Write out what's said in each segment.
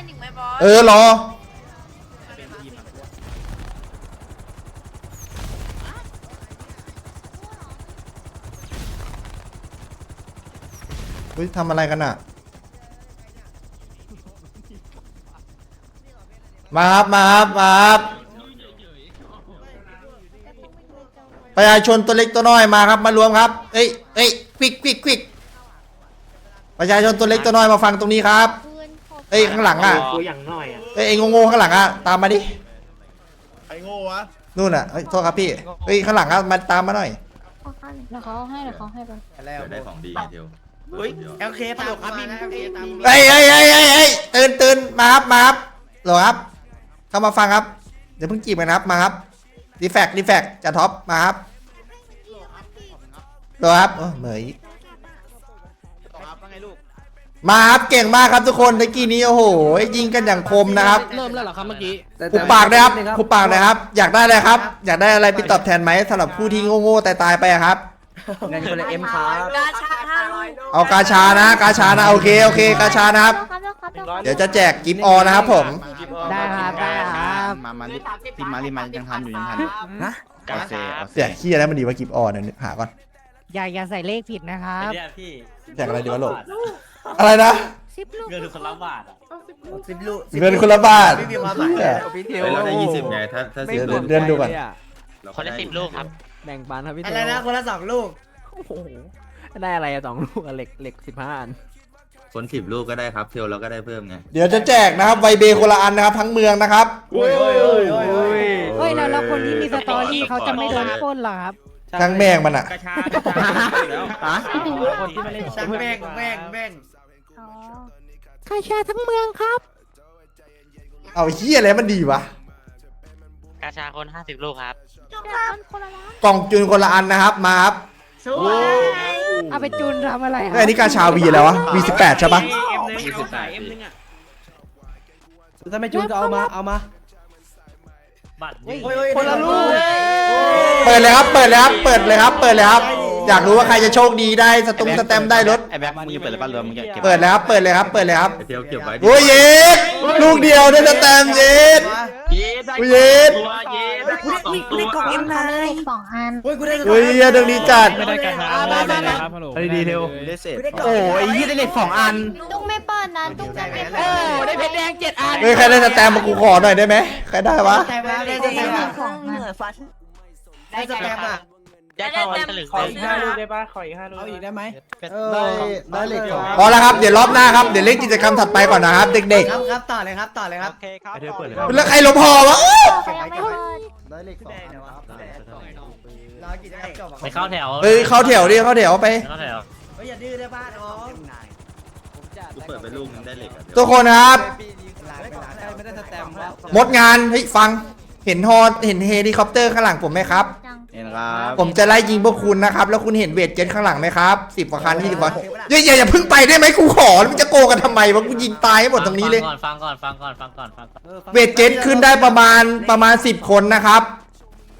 ล่นอีกไหมบอสเออรอ เฮ้ยทำอะไรกันอะ มาครับ มาครับ มาครับ ประชาชนตัวเล็กตัวน้อยมาครับ มารวมครับเอ้ยเอ้ยควิกควิกควิกประชาชนตัวเล็กตัวน้อยมาฟังตรงนี้ครับ เอ้ยข้างหลังอะตัวอย่างน้อยอะเอ้ยไอ้โง่ๆข้างหลังอะตามมาดิใครโง่วะนู่นอะเฮ้ยโทษครับพี่เฮ้ยข้างหลังอะมาตามมาหน่อยเดี๋ยวเขาให้เดี๋ยวเขาให้ไปเดี๋ยวได้ของดีเดียวเฮ้ยเอลเคตลกครับพี่เอลเคตามเฮ้ยเฮ้ยเฮ้ยเฮ้ยเฮ้ยตื่นตื่นมาครับมาครับเหรอครับ เข้ามาฟังครับ เดี๋ยวเพิ่งจีบกันครับมาครับรีแฟกรีแฟกจะท็อปมาครับเหรอครับเออเหมย มาครับเก่งมากครับทุกคนตะกี้นี้โอ้โหยิงกันอย่างคมนะครับเริ่มแล้วเหรอครับเมื่อกี้คุปากนะครับคุปากนะครับ อยากได้อะไรครับ อยากได้อะไรไปตอบแทนไหมสำหรับผู้ที่โง่ๆตายๆไปอะครับ เงินคนละเอ็มครับกาชาห้าร้อยเอากาชานะ กาชานะโอเคโอเคกาชานะครับครับครับเดี๋ยวจะแจกกิฟต์ออนะครับผม ได้ครับได้ครับมามารีบรีบมารีบมายังทันอยู่ยังทันนะโอเคโอเคเสียขี้อะไรมันดีว่ากิฟต์ออเนี่ยหาก่อนอย่าอย่าใส่เลขผิดนะครับ เนี่ยพี่แจกอะไรดีวะโหลก อะไรนะ สิบลูกเงินคนละบาทอะสิบลูกเงินคนละบาทไม่มีความหมายเหี้ยพี่เทเฮ้ยเราได้ยี่สิบไงถ้าถ้าเดี๋ยวเดี๋ยวเลื่อนดูก่อนคนละสิบลูกครับ แบ่งปันครับพี่อะไรนะคนละสองลูกโอ้โหได้อะไรอะสองลูกอะเหล็กเหล็กสิบห้าอันคนสิบลูกก็ได้ครับเทลเราก็ได้เพิ่มไง เดี๋ยวจะแจกนะครับไวเบคนละอันนะครับทั้งเมืองนะครับ โอ้ยโอ้ยโอ้ยโอ้ยโอ้ยเฮ้ยแล้วแล้วคนที่มีสตอรี่เขาจะไม่โดนปล้นเหรอครับ ทั้งแม่งมันอะกระชากแล้ว คนที่ไม่เล่นช่างแม่งแม่งแม่ง คาชาทั้งเมืองครับ เอาเฮียอะไรมันดีวะ กาชาคนห้าสิบลูกครับกล่องจูนคนละอันนะครับ มาครับเอาไปจูนทำอะไรคเฮ้ยอันนี้กาชาวีแล้ววะ V18 ใช่ปะเอ็มนึงเอาขายเอ็มนึงอะถ้าไม่จูนก็เอามาเอามาบัตรคนละลูกเปิดเลยครับ เปิดเลยครับ เปิดเลยครับ เปิดเลยครับ อยากรู้ว่าใครจะโชคดีได้สตุ้งสแตมป์ได้รถ ไอ้แบ็คมึงจะเปิดหรือเปล่ารวมมึงจะเก็บเปิดเลยครับเปิดเลยครับ เปิดเลยครับไอ้เทลเก็บไว้ดิโอ้ยเย็ดลูกเดียวได้สแตมป์เย็ด เย้ได้โอ้ยเย็ด ตัวเย้ได้ตัวสองตัวของเอ็มนายสองอันโอ้ยกูได้โอ้ยเหี้ยเรื่องนี้จัด ไม่ได้กาชาไม่ได้ครับฮัลโหลดีดีเทลได้เสร็จโอ้ยยี่ได้เหล็กสองอัน ตุ้งไม่เปิดนะตุ้งจะไม่เปิโอ้ดได้เพชรแดงเจ็ดอันเฮ้ยใครได้สแตมป์มากูขอหน่อยได้ไหมใครได้วะใจมาได้ใจมาของอันได้สแตมป์อะได้ ทอยฉลึงขออีกห้าลูกได้ปะขออีกห้าลูกเอาอีกได้ไหมได้ได้เหล็กสองพอแล้วครับ เดี๋ยวรอบหน้าครับ เดี๋ยวเล่นกิจกรรมถัดไปก่อนนะครับ เด็กครับครับต่อเลยครับต่อเลยครับๆแล้วใครลบพอวะอื้อเขายังไม่เปิดได้เหล็กสองอันครับรอกิจกรรมจบไปเข้าแถวเฮ้ยเข้าแถวดิเข้าแถวไป เข้าแถวเฮ้ยอย่าดื้อได้บ้านน้องกูเปิดไปลูกนึงได้เหล็กอะทุกคนนะครับ ไม่ได้สแตมป์ครับหมดงานเฮ้ยฟัง เห็นฮอเห็นเฮลิคอปเตอร์ข้างหลังผมไหมครับจัง เห็นครับ ผมจะไล่ยิงพวกคุณนะครับ แล้วคุณเห็นเวทเจ็ตข้างหลังไหมครับสิบกว่าคันยี่สิบกว่าอย่าอย่าอย่าเพิ่งไปได้ไหมกูขอแล้วมึงจะโกงกันทำไมวะกูยิงตายให้หมดตรงนี้เลย ฟังก่อนฟังก่อนฟังก่อนฟังก่อนเวทเจ็ตขึ้นได้ประมาณประมาณ10คนนะครับ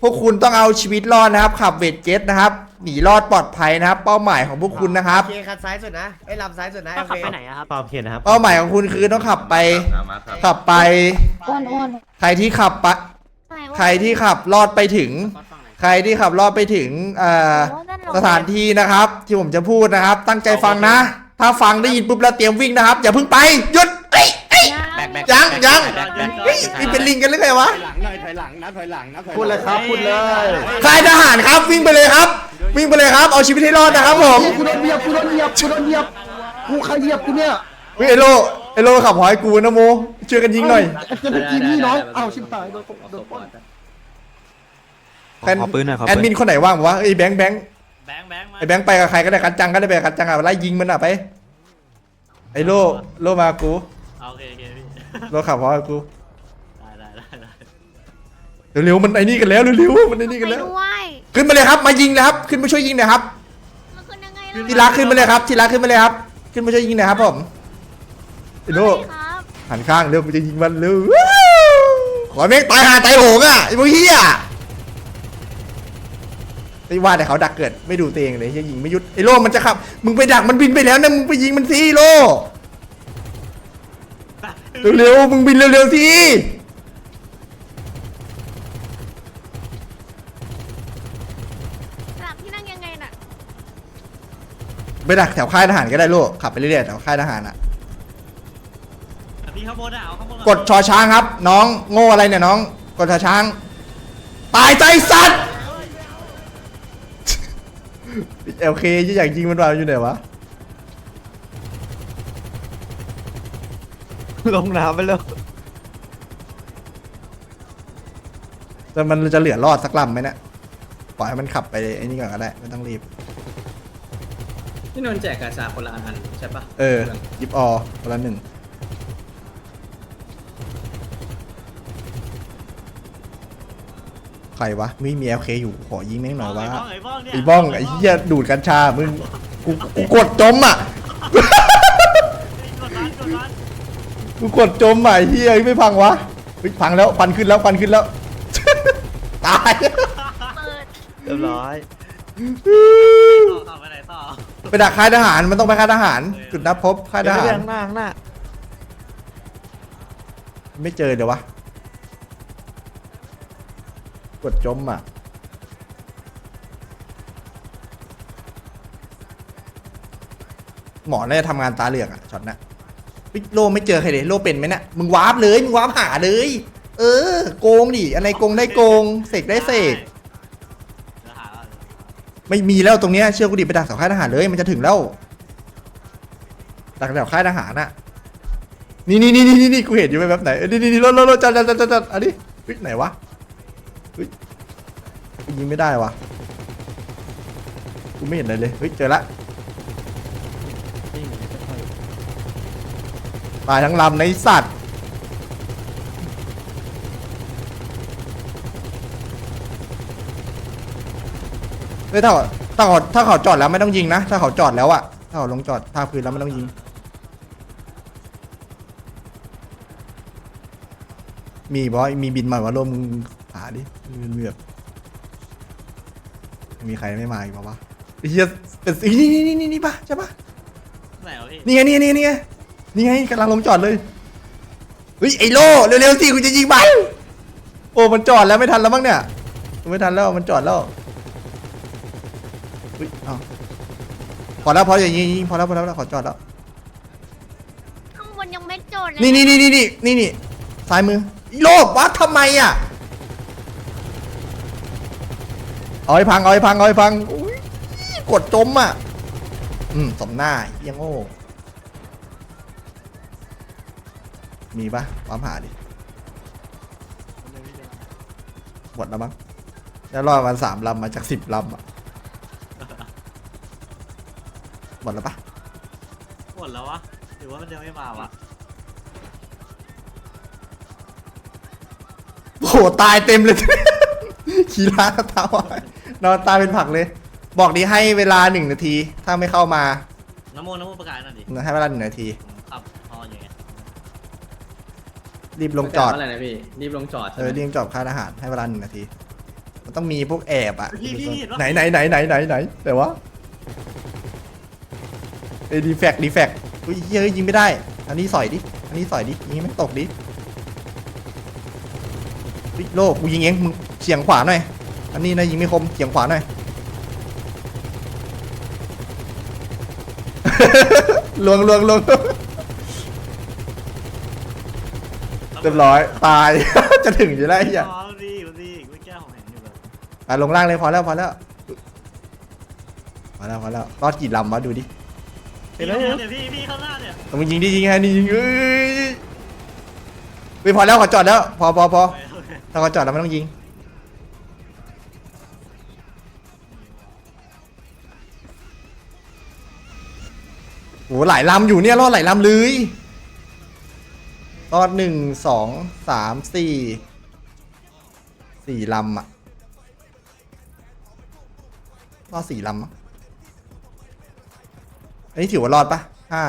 พวกคุณต้องเอาชีวิตรอดนะครับขับเวทเจ็ตนะครับหนีรอดปลอดภัยนะครับ เป้าหมายของพวกคุณนะครับ โอเคคันซ้ายสุดนะไอ้ลำซ้ายสุดนะก็โอขับเคไปไหนอะครับปอบเขียนนะครับ เป้าหมายของคุณคือต้องขับไปเอามาครับขับไป อ้วนอ้วนใครที่ขับปะใครที่ขับรอดไปถึง ใครที่ขับรอดไปถึงเอ่อสถานที่นะครับ ที่ผมจะพูดนะครับ ตั้งใจฟังนะ ถ้าฟังได้ยินปุ๊บแล้วเตรียมวิ่งนะครับ อย่าเพิ่งไปหยุดเอ้ยเอ้ยยังยังเฮ้ยนี่เป็นลิงกันหรือไงวะพูดเลยครับพูดเลยค่ายทหารครับวิ่งไปเลยครับ วิ่งไปเลยครับเอาชีวิตให้รอดนะครับผมกูโดนเหยียบกูโดนเหยียบกูโดนเหยียบกูใครเหยียบกูเนี่ยเฮ้ยไอโลไอโลขับหอยกูนะโมช่วยกันยิงหน่อยจะไปกินนี่น้องเอ้าชิบหายโดนโดนปล้น แอดแอดมินคนไหนว่างบอกว่าไอ้ยแบงค์แบงค์แบงค์แบงค์มาไอ้แบงค์ไปกับใครก็ได้กันจังก็ได้ไปกับกันจังอะไล่ยิงมันอะไปไอโลโลมากูโอเคโอเคพี่ โลขับหอยกูได้ได้ได้ได้เร็วๆมันไอ้นี่กันแล้วเร็วๆมันไอ้นี่ไปกันแล้ว ด้วยขึ้นมาเลยครับมายิงเลยครับ ขึ้นมาช่วยยิงหน่อยครับมันขึ้นยังไงที่รักขึ้นมาเลยครับที่รักขึ้นมาเลยครับ ขึ้นมาช่วยยิงหน่อยครับผมไอโลครับหันข้างเร็วมันจะยิงมันเร็วขอแม่งตายหาตายโหงอะไอ้พวกเฮีย ไอ้ว่าแต่เขาดักเกิดไม่ดูตัวเองเลยเฮียยิงไม่หยุดไอ้โลมันจะขับ มึงไปดักมันบินไปแล้วนะมึงไปยิงมันสิโลเร็วๆมึงบินเร็วๆสิสลับที่นั่งยังไงน่ะไปดักแถวค่ายทหารก็ได้ลูกขับไปเรื่อยๆแถวค่ายทหารอะพี่ข้างบนอะเอาข้างบนกดชอช้างครับ น้องโง่อะไรเนี่ยน้อง กดชอช้าง ตายใจสัตว์ เอลเคยี่อยากยิงมันวางอยู่ไหนวะ ลงน้ำไปแล้วแต่มันจะเหลือรอดสักลำไหมเนี่ยปล่อยให้มันขับไปไอ้นี่ก่อนก็ได้ไม่ต้องรีบ พี่นนท์แจกกาชาคนละอันใช่ปะเออยิบออคนละหนึ่ง ครวะไม่มีเอลเคอยู่ขอยิงแม่งหน่อยวะไอ้บ้องเนี่ยไอ้บ้องไอ้เหี้ยดูดกัญชามึงกูกูกดจมอะ กดร้านกดร้านกูกดจมอะไอ้เหี้ยไม่พังวะเฮ้ยพังแล้วควันขึ้นแล้วควันขึ้นแล้ว ตายเปิดเรียบร้อยต่อต่อไปไหนต่อไปดักค่ายทหารมันต้องไปค่ายทหาร จุดนับพบค่ายทเดี๋ยวหาไปร ข้างหน้าข้างหน้าไม่เจอเดี๋ยววะ กดจมอะหมอน่าจะทำงานตาเหลือกอะช็อตนะโลไม่เจอใครเลยโลเป็นไหมนี่ยมึงวาร์ปเลยมึงวาร์ปหาเลย เออ โกงดิอะไรโกงได้โกงเสกได้เสกเดี๋ยวหาเอาไม่มีแล้วตรงเนี้ยเชื่อกูดิไปดักแถวค่ายทหารเลยมันจะถึงแล้วดักแถวค่ายทหารน่ะนี่นี่นี่นี่นี่กูเห็นอยู่ไหมแบบไหนเออนี่นี่นี่รถรถรถจัดจัดจัดจัดอันนี้ไหนวะ เฮ้ยกูยิงไม่ได้วะกูไม่เห็นอะไรเลย เฮ้ย เจอละตายทั้งลำในสัตว์ เฮ้ยถ้าเขาถ้าเขาถ้าเขาจอดแล้วไม่ต้องยิงนะ ถ้าเขาจอดแล้วอะถ้าเขาลงจอดท่าพื้นแล้วไม่ต้องยิง มีบอยมีบินมาว่าลมมึ งหาดิมีแบบมีใครไม่มาอีกปะวะไอ้เฮียเป็นสีนี่นี่นี่นี่นี่ปะใช่ปะไหนวะพี่นี่ไงนี่ไงนี่ไงนี่ไงกำลังลงจอดเลยเฮ้ยไอ้โลเร็วๆสิกูจะยิงมันโอ้มันจอดแล้วไม่ทันแล้วมั้งเนี่ยไม่ทันแล้วมันจอดแล้วเฮ้ยเอาพอแล้วพออย่างนี้ยิงพอแล้วพอแล้วพอแล้วขอจอดแล้วข้างบนยังไม่โจทย์เลยนี่นี่นี่นี่นี่นี่นี่ซ้ายมืออีโลบวัดทำไมอะ เอาให้พังเอาให้พังเอาให้พังอุ๊ยกดจมอะ อืมสมหน้าเหี้ยังโง่มีปะความหาดิหมดแล้วมั้งแล้วรอดมันสามลำมาจากสิบลำอะหมดแล้วปะหมดแล้ววะหรือว่ามันยังไม่มาวะโอ้โหตายเต็มเลย ขี่ล้างตาไว้ นอนตายเป็นผักเลย บอกดีให้เวลาหนึ่งนาที ถ้าไม่เข้ามาน้ำมูน้ำมูประกาศหน่อยดิให้เวลาหนึ่งนาที ผมขับพออย่างเงี้ยรีบลงจอดอะไรนะพี่รีบลงจอดเอใช่ไหอมรีบจอดค่ายทหารให้เวลาหนึ่งนาที มันต้องมีพวกแอบอะพี่พี่เห็นปะไหนไหนไหนไหนไหนไหนแต่ว่าเอ้ดีแฟกดีแฟกอุ้ยเฮ้ยยิงไม่ได้ อันนี้สอยดิ อันนี้สอยดิยิงไม่ตกดิเฮ้ยโลกกูยิงเองมึงเฉียงขวาหน่อย อันนี้นะยิงไม่คมเฉียงขวาหน่อย ลวงลวงลวงเรียบร้อย ตาย จะถึงอยู่แล้วไอ้เหี้ยอ๋อดีดีเมื่อกี้ผมเห็นอยู่แบบอะลงล่างเลยพอแล้วพอแล้วพอแล้วพอแล้วรอดกี่ลำวะดูดิพี่ข้างหน้าเนี่ยพี่พี่ข้างหน้าเนี่ยต้องยิงดิยิงไงนี่ยิงเอ้ยเฮ้ยพอแล้วขอจอดแล้ว พอพอพอโอเคโอเคถ้าขอจอดแล้วไม่ต้องยิง โอ้หลายลำอยู่เนี่ยรอดหลายลำเลยรอดหนึ่งสองสามสี่สี่ลำอะรอดสี่ลำอะอันนี้ถือว่ารอดปะห้า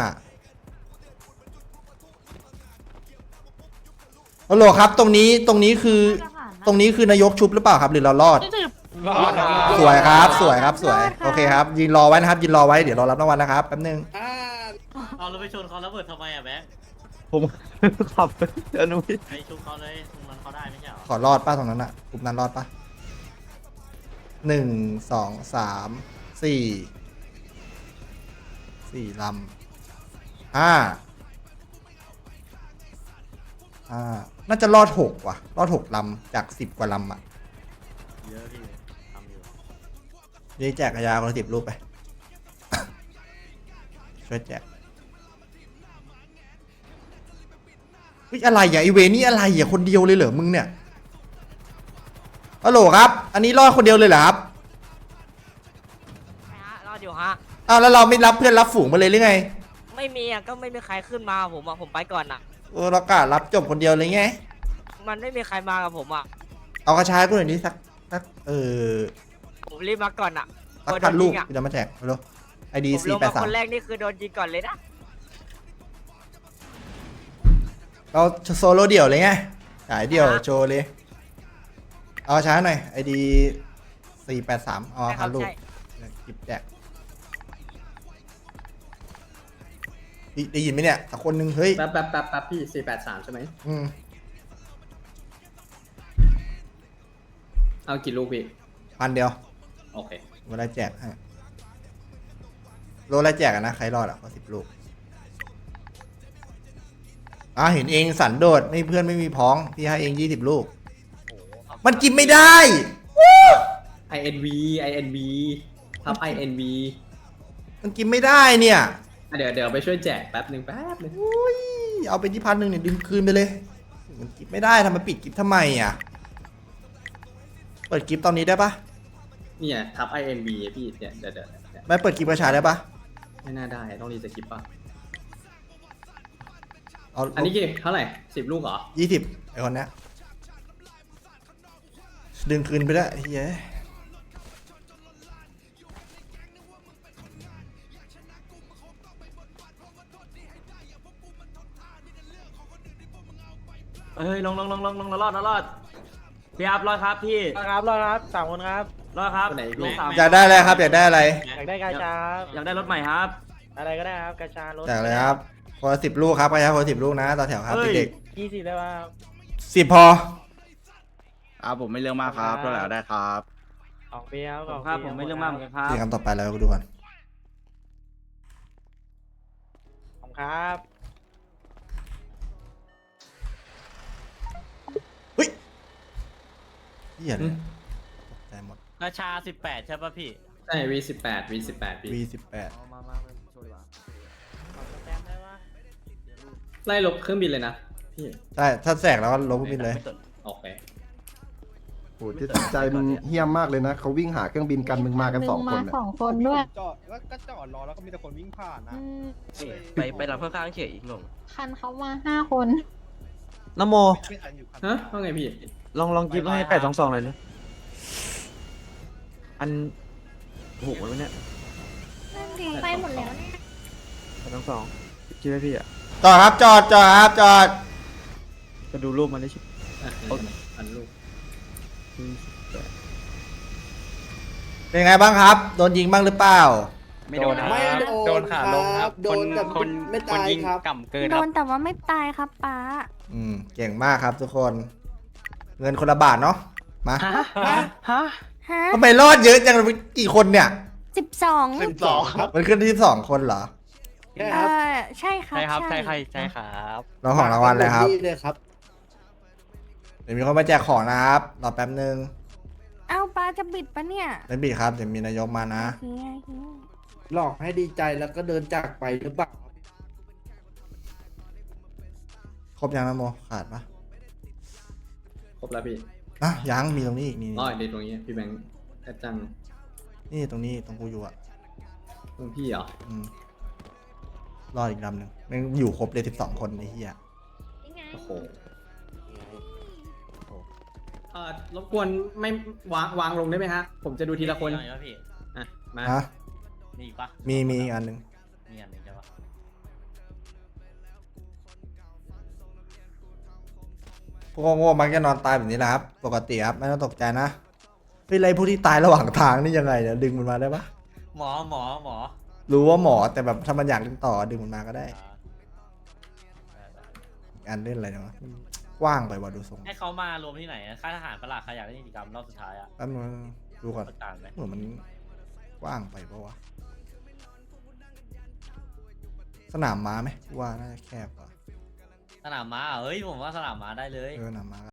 ฮัลโหลครับ ตรงนี้ตรงนี้คือตรงนี้คือนายกชุบหรือเปล่าครับ หรือเรารอด สวยครับ สวยครับสวย โอเคครับยืนรอไว้นะครับยืนรอไว้เดี๋ยวรอรับรางวัลนะครับแป๊บนึง เอาเราไปชนเขาแล้วเบิดทำไมอะแบงค์ผมขับเดี๋ยวนุ้ยไอ้ชุบเขาเลยตรงนั้นเขาได้ไม่ใช่เหรอขอรอดป้าตรงนั้นอะกลุ่มนั้นรอดป้าหนึ่งสองสามสี่สี่ลำห้าห้าน่าจะรอดหกว่ะ รอดหกลำจากสิบกว่าลำอะเยอะพี่ทำอยู่เดี๋ยวแจกกระยาคนละสิบรูปไป ช่วยแจก ฮ้ยอะไรอะไอเวนี่อะไรอะคนเดียวเลยเหรอมึงเนี่ยฮัลโหลครับ อันนี้รอดคนเดียวเลยเหรอครับรอดอยู่ฮะ อ้าวแล้วเราไม่รับเพื่อนรับฝูงมาเลยหรือไงไม่มีอะก็ไม่มีใครขึ้นมาผมอะผมไปก่อนอะ เออเรากะรับจบคนเดียวเลยไงมันไม่มีใครมากับผมอะเอากระชายกูหน่อยดิสักสักเออผมรีบมาก่อนอะสักพันลูกโดนยิงอะกูจะมาแจกเร็วไอดีผมสี่ลงแปดมาสาคมนแรกนี่คือโดนยิงก่อนเลยนะ เราโซโล่เดี่ยวเลยไงขายเดี่ยวโชว์เลย เอาช้าหน่อยไอดีสี่แปดสามเอาใช่คพัรันบลูกใช่จิบแจกได้ได้ยินไหมเนี่ยสักคนหนึ่งเฮ้ยแป๊บแป๊บแป๊บแป๊บพี่สี่แปดสามใช่ไหมอืมเอากี่ลูกพี่พันเดียวโอเค เวลาแจกให้โลละแจกอะนะ ใครรอดอะก็สิบลูก อ่าเห็นเองสันโดษไม่เพื่อนไม่มีพ้องพี่ให้เองยี่สิบลูก มันกินไม่ได้ INV INV ทับ INV มันกินไม่ได้เนี่ยอะเดี๋ยวเดี๋ยวไปช่วยแจกแป๊บหนึ่งแป๊บหนึงเอาไปที่พันหนึ่งเนี่ยดึงคืนไปเลย มันกิฟไม่ได้ทำไมปิดกิฟทำไมอะเปิดกิฟตอนนี้ได้ปะเนี่ยทับ INV อะพี่เนี่ยเดี๋ยวเดี๋ยวเดี๋ยวไม่เปิดกิฟกระชายได้ปะไม่น่าได้ต้องรีสกิปป่ะ เอาอันนี้กี่เท่าไหร่สิบลูกเหรอยี่สิบไอคนเนี้ยดึงคืนไปได้เฮ้ยเฮ้ยลงลงลงลงลงรอดรอดพี่ครับรอดครับพี่ครับรอดครับสามคนครับรอดครับคนไหนลงสามอยากได้อะไรครับอยากได้อะไรอยากได้กาชาครับอยากได้รถใหม่ครับ อะไรก็ได้ครับกาชารถจากเลยครับ คนละสิบลูกครับกระชายคนละสิบลูกนะต่อแถวครับเฮ้ยเด็กยี่สิบได้ป่ะๆสิบพอ อ่าผมไม่เรื่องมากครับเท่าไหร่ก็ได้ครับสองปีครับขอบคุณครับผมไม่เรื่องมากเหมือนกันครับที่คำต่อไปแล้วดูก่อนขอบคุณครับเฮ้ยเฮียเลยตกใจหมด ราชาสิบแปดใช่ป่ะพี่ ใช่ V สิบแปด V สิบแปดพี่ V สิบแปดขอบ ไล่ลบเครื่องบินเลยนะพี่ใช่ถ้าแสกแล้วก็ลบพวกบินเลยโอเคโอ้จิตใจมึงเฮี้ยมมากเลยนะเขาวิ่งหาเครื่องบินกันมึงมากันสองคนมาน่ะสองคนด้วย จอดแล้วก็จอดรอแล้วก็มีแต่คนวิ่งผ่านนะ อืมไปไปรับข้างๆเฉยอีกลงคันเขามาห้าคนน้ำโม ไม่ทันอยู่คันฮะว่าไงพี่ลองลองกิฟให้แปดสองสองเลยนะอันโอ้โหวะเนี่ยนั่นดิไปหมดแล้วเนี่ยแปดสองสองกิฟให้พี่อะ จอดครับจอดจอดครับจอดก็ดูรูปมันได้ชิอะอันลูกเป็นไงบ้างครับ โดนยิงบ้างหรือเปล่า ไม่โดนครับไม่โดนขาลงครับโดนแต่คนไม่ตายครับ ก่ำเกินโดครับนแต่ว่าไม่ตายครับป้า อืมเก่งมากครับทุกคน เงินคนละบาทเนาะมาฮะทำไมรอดเยอะจังกี่คนเนี่ย สิบสอง สิบสองครับ มันขึ้นที่สองคนเหรอ ใช่เอครับอใช่ครับใช่ครับใช่ใครใช่ครับเราของรางวัลเลยครับ นี่เลยครับ เดี๋ยวมีคนมาแจกของนะครับ รอแป๊บนึงเอ้าป้าจะบิดปะเนี่ยไม่บีครับ เดี๋ยวมีนายกมานะโอเคโอเคหลอกให้ดีใจแล้วก็เดินจากไปหรือเปล่าครบยังนะโม ขาดปะครบแล้วพี่อะยังมีตรงนี้อีกนี่อ๋อเด็ดตรงนี้พี่แบงค์แอดจังนี่ตรงนี้ตรงกูอยู่อะตรงพี่เหรออืม รอดอีกลำหนึ่งแม่งอยู่ครบเลยสิบสองคนไอ้เหี้ยนี่ไงโอ้โหเอ่อรบกวนไม่วางวางลงได้ไหมฮะ ผมจะดูทีละคน มีอะไรวะพี่อะ มาฮะมีอีกปะมีมีอีกอันหนึ่งมีอันหนึ่งใช่ปะพวกโง่ๆมักจะนอนตายแบบนี้แหละครับปกติครับไม่ต้องตกใจนะเป็นไรผู้ที่ตายระหว่างทางนี่ยังไงเนี่ยดึงมันมาได้ปะหมอหมอหมอ รู้ว่าหมอแต่แบบถ้ามันอยากเล่นต่อดึงมันมาก็ได้อ่าได้ได้อันเล่นอะไรนะวะมันกว้างไปว่ะดูทรงให้เขามารวมที่ไหนอะค่ายทหารประหลาดใครอยากเล่นกิจกรรมรอบสุดท้ายอะแป๊บนึงดูก่อนประกาศไหมเหมือนมันกว้างไปปะวะสนามม้าไหมว่าน่าจะแคบกว่าสนามม้าเหรอเฮ้ยผมว่าสนามม้าได้เลย เออสนามม้า